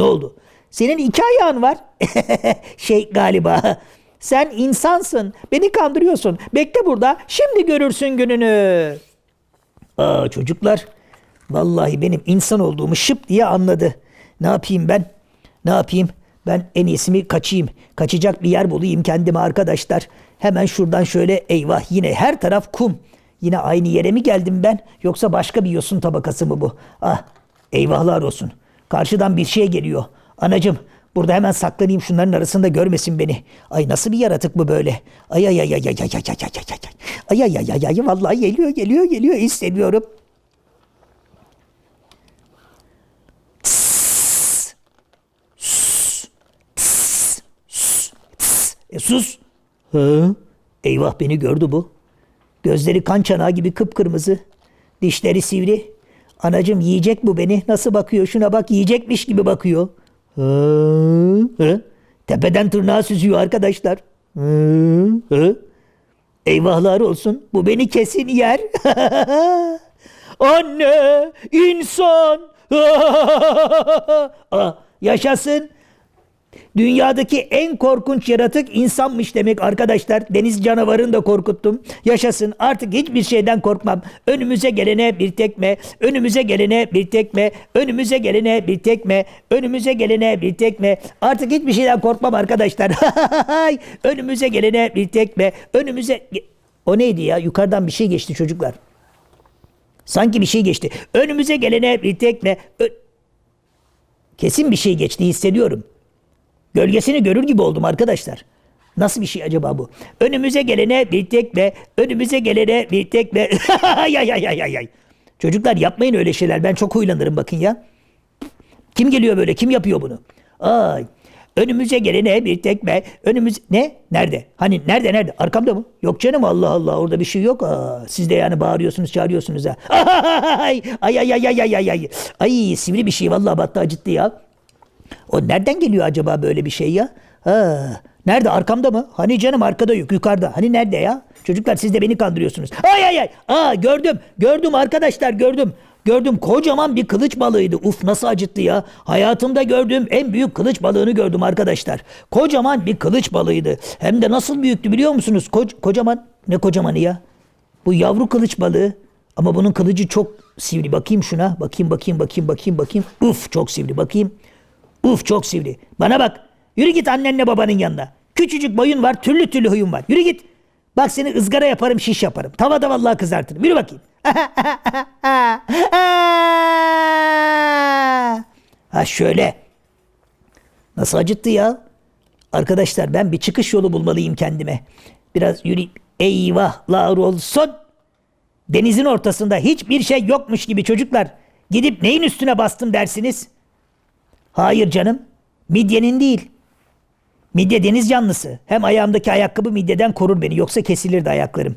Ne oldu? Senin iki ayağın var. şey galiba. Sen insansın. Beni kandırıyorsun. Bekle burada. Şimdi görürsün gününü. Aa çocuklar. Vallahi benim insan olduğumu şıp diye anladı. Ne yapayım ben? Ne yapayım? Ben en iyisi mi kaçayım. Kaçacak bir yer bulayım kendime arkadaşlar. Hemen şuradan şöyle eyvah yine her taraf kum. Yine aynı yere mi geldim ben? Yoksa başka bir yosun tabakası mı bu? Ah eyvahlar olsun. Karşıdan bir şey geliyor. Anacım burada hemen saklanayım şunların arasında görmesin beni. Ay nasıl bir yaratık bu böyle? Ay ay ay ay ay ay ay ay ay ay ay ay ay ay ay ay vallahi geliyor geliyor geliyor hissediyorum. E sus. Hı? Eyvah beni gördü bu. Gözleri kan çanağı gibi kıpkırmızı. Dişleri sivri. Anacım yiyecek bu beni. Nasıl bakıyor? Şuna bak yiyecekmiş gibi bakıyor. Hı? Hı? Tepeden tırnağa süzüyor arkadaşlar. Hı? Hı? Eyvahlar olsun. Bu beni kesin yer. Anne, insan. Aa, yaşasın. Dünyadaki en korkunç yaratık insanmış demek arkadaşlar. Deniz canavarını da korkuttum. Yaşasın artık hiçbir şeyden korkmam. Önümüze gelene bir tekme, önümüze gelene bir tekme, önümüze gelene bir tekme, önümüze gelene bir tekme. Artık hiçbir şeyden korkmam arkadaşlar. önümüze gelene bir tekme, önümüze... O neydi ya? Yukarıdan bir şey geçti çocuklar. Sanki bir şey geçti. Önümüze gelene bir tekme... Ö- Kesin bir şey geçti hissediyorum. Gölgesini görür gibi oldum arkadaşlar. Nasıl bir şey acaba bu? Önümüze gelene bir tekme, önümüze gelene bir tekme. ay ay ay ay ay. Çocuklar yapmayın öyle şeyler. Ben çok huylanırım bakın ya. Kim geliyor böyle? Kim yapıyor bunu? Ay. Önümüze gelene bir tekme. Önümüz ne? Nerede? Hani nerede nerede? Arkamda mı? Yok canım Allah Allah orada bir şey yok. Aa, siz de yani bağırıyorsunuz, çağırıyorsunuz ha. Ay ay ay ay ay ay ay. Ay sivri bir şey vallahi battı acıttı ya. O nereden geliyor acaba böyle bir şey ya? Ha, nerede arkamda mı? Hani canım arkada yok yukarıda. Hani nerede ya? Çocuklar siz de beni kandırıyorsunuz. Ay ay ay. Aa gördüm. Gördüm arkadaşlar gördüm. Gördüm kocaman bir kılıç balığıydı. Uf nasıl acıttı ya. Hayatımda gördüğüm en büyük kılıç balığını gördüm arkadaşlar. Kocaman bir kılıç balığıydı. Hem de nasıl büyüktü biliyor musunuz? Ko- kocaman. Ne kocamanı ya? Bu yavru kılıç balığı. Ama bunun kılıcı çok sivri. Bakayım şuna. Bakayım bakayım bakayım bakayım bakayım. Uf çok sivri. Bakayım. Uf çok sivri. Bana bak. Yürü git annenle babanın yanına. Küçücük boyun var, türlü türlü huyun var. Yürü git. Bak seni ızgara yaparım, şiş yaparım. Tavada vallahi kızartırım. Yürü bakayım. ha şöyle. Nasıl acıttı ya? Arkadaşlar ben bir çıkış yolu bulmalıyım kendime. Biraz yürüyeyim. Eyvahlar olsun. Denizin ortasında hiçbir şey yokmuş gibi çocuklar. Gidip neyin üstüne bastım dersiniz? Hayır canım. Midyenin değil. Midye deniz canlısı. Hem ayağımdaki ayakkabı midyeden korur beni. Yoksa kesilirdi ayaklarım.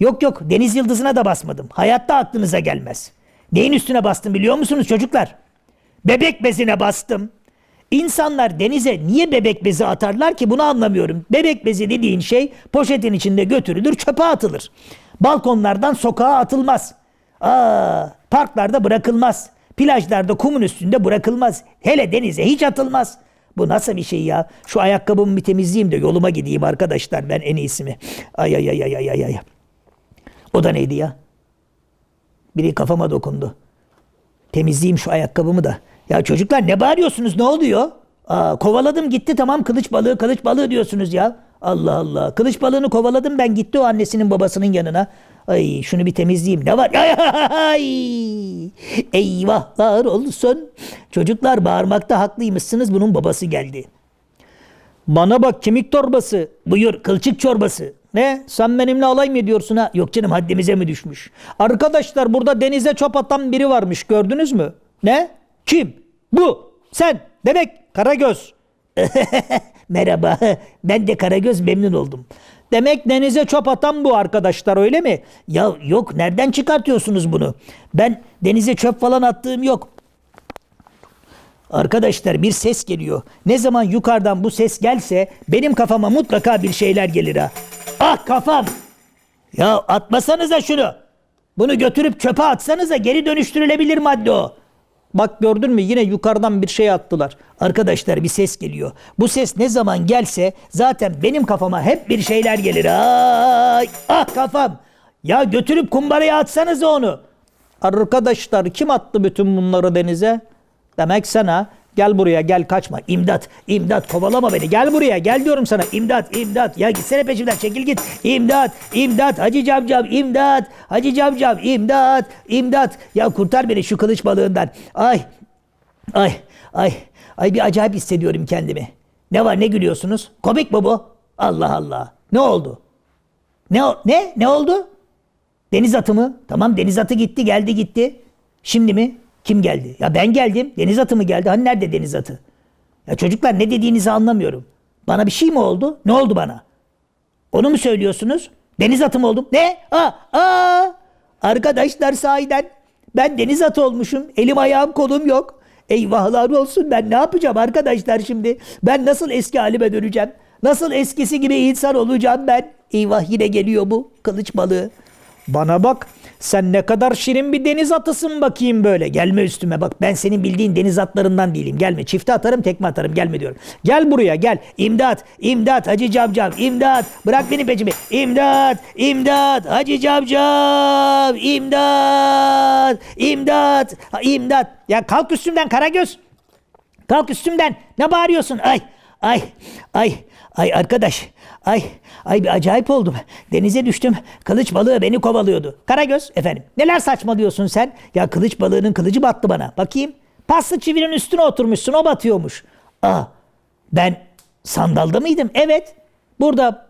Yok yok deniz yıldızına da basmadım. Hayatta aklınıza gelmez. Neyin üstüne bastım biliyor musunuz çocuklar? Bebek bezine bastım. İnsanlar denize niye bebek bezi atarlar ki bunu anlamıyorum. Bebek bezi dediğin şey poşetin içinde götürülür çöpe atılır. Balkonlardan sokağa atılmaz. Aa, parklarda bırakılmaz. Plajlarda kumun üstünde bırakılmaz. Hele denize hiç atılmaz. Bu nasıl bir şey ya? Şu ayakkabımı bir temizleyeyim de yoluma gideyim arkadaşlar. Ben en iyisi mi? Ay ay ay ay ay ay ay. O da neydi ya? Biri kafama dokundu. Temizleyeyim şu ayakkabımı da. Ya çocuklar ne bağırıyorsunuz? Ne oluyor? Aa, kovaladım gitti tamam kılıç balığı kılıç balığı diyorsunuz ya. Allah Allah. Kılıç balığını kovaladım ben gitti o annesinin babasının yanına. Ay şunu bir temizleyeyim. Ne var? Ay, ay, Eyvahlar olsun. Çocuklar bağırmakta haklıymışsınız. Bunun babası geldi. Bana bak kemik torbası. Buyur kılçık çorbası. Ne? Sen benimle alay mı ediyorsun ha? Yok canım haddimize mi düşmüş? Arkadaşlar burada denize çöp atan biri varmış gördünüz mü? Ne? Kim? Bu. Sen. Demek Karagöz. Merhaba. Ben de Karagöz memnun oldum. Demek denize çöp atan bu arkadaşlar öyle mi? Ya yok nereden çıkartıyorsunuz bunu? Ben denize çöp falan attığım yok. Arkadaşlar bir ses geliyor. Ne zaman yukarıdan bu ses gelse benim kafama mutlaka bir şeyler gelir ha. Ah kafam. Ya atmasanıza şunu. Bunu götürüp çöpe atsanıza geri dönüştürülebilir madde o. Bak gördün mü yine yukarıdan bir şey attılar. Arkadaşlar bir ses geliyor. Bu ses ne zaman gelse zaten benim kafama hep bir şeyler gelir. Ay, ah kafam. Ya götürüp kumbaraya atsanız onu. Arkadaşlar kim attı bütün bunları denize? Demek sen ha. Gel buraya gel kaçma. İmdat, imdat kovalama beni. Gel buraya, gel diyorum sana. İmdat, imdat. Ya gitsene peşimden, çekil git. İmdat, imdat. Hacı camcam, imdat. Hacı camcam, imdat, imdat. Ya kurtar beni şu kılıç balığından. Ay, ay, ay. Ay bir acayip hissediyorum kendimi. Ne var, ne gülüyorsunuz? Komik mi bu? Allah Allah. Ne oldu? Ne, ne, ne oldu? Deniz atı mı? Tamam deniz atı gitti, geldi gitti. Şimdi mi? Kim geldi? Ya ben geldim. Deniz atı mı geldi? Hani nerede deniz atı? Ya çocuklar ne dediğinizi anlamıyorum. Bana bir şey mi oldu? Ne oldu bana? Onu mu söylüyorsunuz? Deniz atı mı oldum? Ne? Aa, aa! Arkadaşlar sahiden ben deniz atı olmuşum. Elim ayağım kolum yok. Eyvahlar olsun ben ne yapacağım arkadaşlar şimdi? Ben nasıl eski halime döneceğim? Nasıl eskisi gibi insan olacağım ben? Eyvah yine geliyor bu kılıç balığı. Bana bak sen ne kadar şirin bir deniz atısın bakayım böyle. Gel Gelme üstüme bak ben senin bildiğin deniz atlarından değilim. Gelme çifte atarım tekme atarım gelme diyorum. gel buraya gel. İmdat, imdat Hacı Camcam, imdat. Bırak beni peşimi. İmdat, imdat Hacı Camcam, imdat, imdat, imdat. Ya kalk üstümden Karagöz. Kalk üstümden. Ne bağırıyorsun? Ay, ay, ay, ay arkadaş. Ay, ay bir acayip oldum. Denize düştüm. Kılıç balığı beni kovalıyordu. Karagöz efendim. Neler saçmalıyorsun sen? Ya kılıç balığının kılıcı battı bana. Bakayım. Paslı çivinin üstüne oturmuşsun. O batıyormuş. Aa, ben sandalda mıydım? Evet. Burada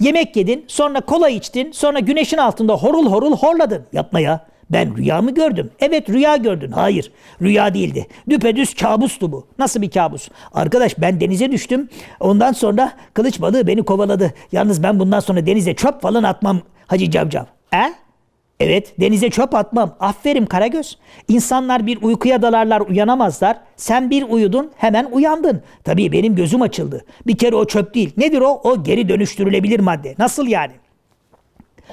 yemek yedin, sonra kola içtin, sonra güneşin altında horul horul horladın. Yapma ya. Ben rüya mı gördüm? Evet rüya gördün. Hayır. Rüya değildi. Düpedüz kabustu bu. Nasıl bir kabus? Arkadaş ben denize düştüm. Ondan sonra kılıç balığı beni kovaladı. Yalnız ben bundan sonra denize çöp falan atmam Hacı Cavcav. He? Evet denize çöp atmam. Aferin Karagöz. İnsanlar bir uykuya dalarlar uyanamazlar. Sen bir uyudun hemen uyandın. Tabii benim gözüm açıldı. Bir kere o çöp değil. Nedir o? O geri dönüştürülebilir madde. Nasıl yani?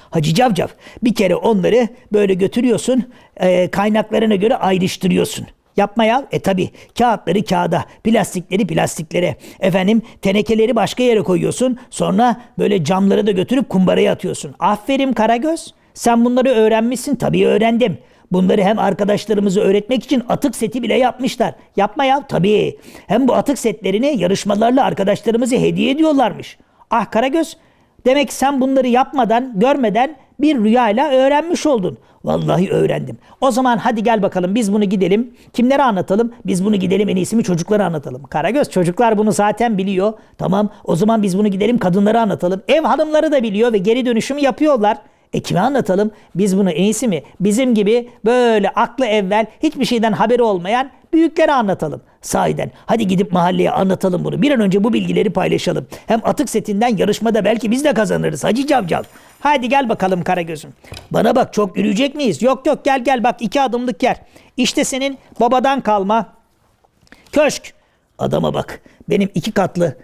Hacı Cavcav bir kere onları böyle götürüyorsun e, kaynaklarına göre ayrıştırıyorsun. Yapma ya. E tabi kağıtları kağıda, plastikleri plastiklere, efendim tenekeleri başka yere koyuyorsun. Sonra böyle camları da götürüp kumbaraya atıyorsun. Aferin Karagöz. Sen bunları öğrenmişsin. Tabii öğrendim. Bunları hem arkadaşlarımızı öğretmek için atık seti bile yapmışlar. Yapma ya. Tabii. Hem bu atık setlerini yarışmalarla arkadaşlarımıza hediye ediyorlarmış. Ah Karagöz. Demek sen bunları yapmadan, görmeden bir rüyayla öğrenmiş oldun. Vallahi öğrendim. O zaman hadi gel bakalım biz bunu gidelim. Kimlere anlatalım? Biz bunu gidelim en iyisi mi çocuklara anlatalım. Karagöz çocuklar bunu zaten biliyor. Tamam o zaman biz bunu gidelim kadınlara anlatalım. Ev hanımları da biliyor ve geri dönüşümü yapıyorlar. E kime anlatalım? Biz bunu en iyisi mi? Bizim gibi böyle aklı evvel hiçbir şeyden haberi olmayan büyüklere anlatalım. Sahiden. Hadi gidip mahalleye anlatalım bunu. Bir an önce bu bilgileri paylaşalım. Hem atık setinden yarışmada belki biz de kazanırız. Hacı Cavcav. Hadi gel bakalım Karagöz'üm. Bana bak çok yürüyecek miyiz? Yok yok gel gel bak iki adımlık yer. İşte senin babadan kalma köşk. Adama bak. Benim iki katlı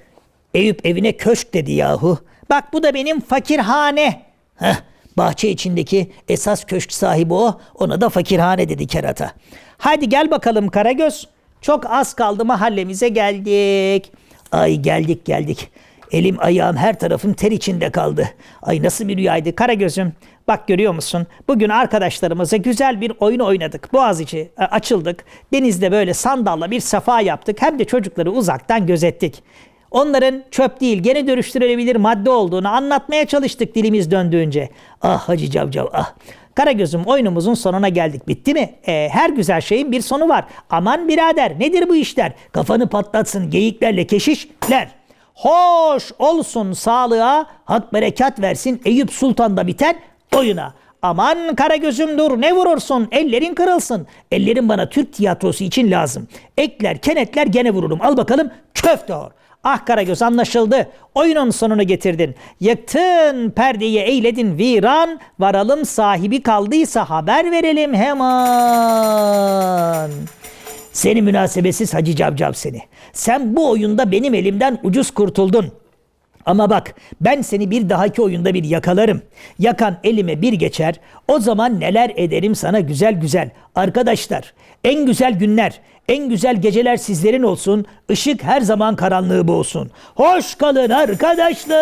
Eyüp evine köşk dedi yahu. Bak bu da benim fakirhane. Heh, bahçe içindeki esas köşk sahibi o. Ona da fakirhane dedi kerata. Hadi gel bakalım Karagöz. Çok az kaldı mahallemize geldik. Ay geldik geldik. Elim ayağım her tarafım ter içinde kaldı. Ay nasıl bir rüyaydı Karagöz'üm bak görüyor musun? Bugün arkadaşlarımıza güzel bir oyun oynadık. Boğaziçi e, açıldık. Denizde böyle sandalla bir safa yaptık. Hem de çocukları uzaktan gözettik. Onların çöp değil gene dönüştürülebilir madde olduğunu anlatmaya çalıştık dilimiz döndüğünce. Ah Hacı Cavcav ah. Karagöz'üm oyunumuzun sonuna geldik. Bitti mi? E, her güzel şeyin bir sonu var. Aman birader nedir bu işler? Kafanı patlatsın geyiklerle keşişler. Hoş olsun sağlığa. Hak berekat versin Eyüp Sultan'da biten oyuna. Aman Karagöz'üm dur ne vurursun ellerin kırılsın. Ellerim bana Türk tiyatrosu için lazım. Ekler, kenetler gene vururum. Al bakalım köfte or. Ah Karagöz anlaşıldı. Oyunun sonunu getirdin. Yıktın perdeyi eyledin viran. Varalım sahibi kaldıysa haber verelim hemen. Seni münasebetsiz Hacı Cavcav seni. Sen bu oyunda benim elimden ucuz kurtuldun. Ama bak ben seni bir dahaki oyunda bir yakalarım. Yakan elime bir geçer. O zaman neler ederim sana güzel güzel. Arkadaşlar en güzel günler, en güzel geceler sizlerin olsun. Işık her zaman karanlığı boğsun. Hoş kalın arkadaşlar.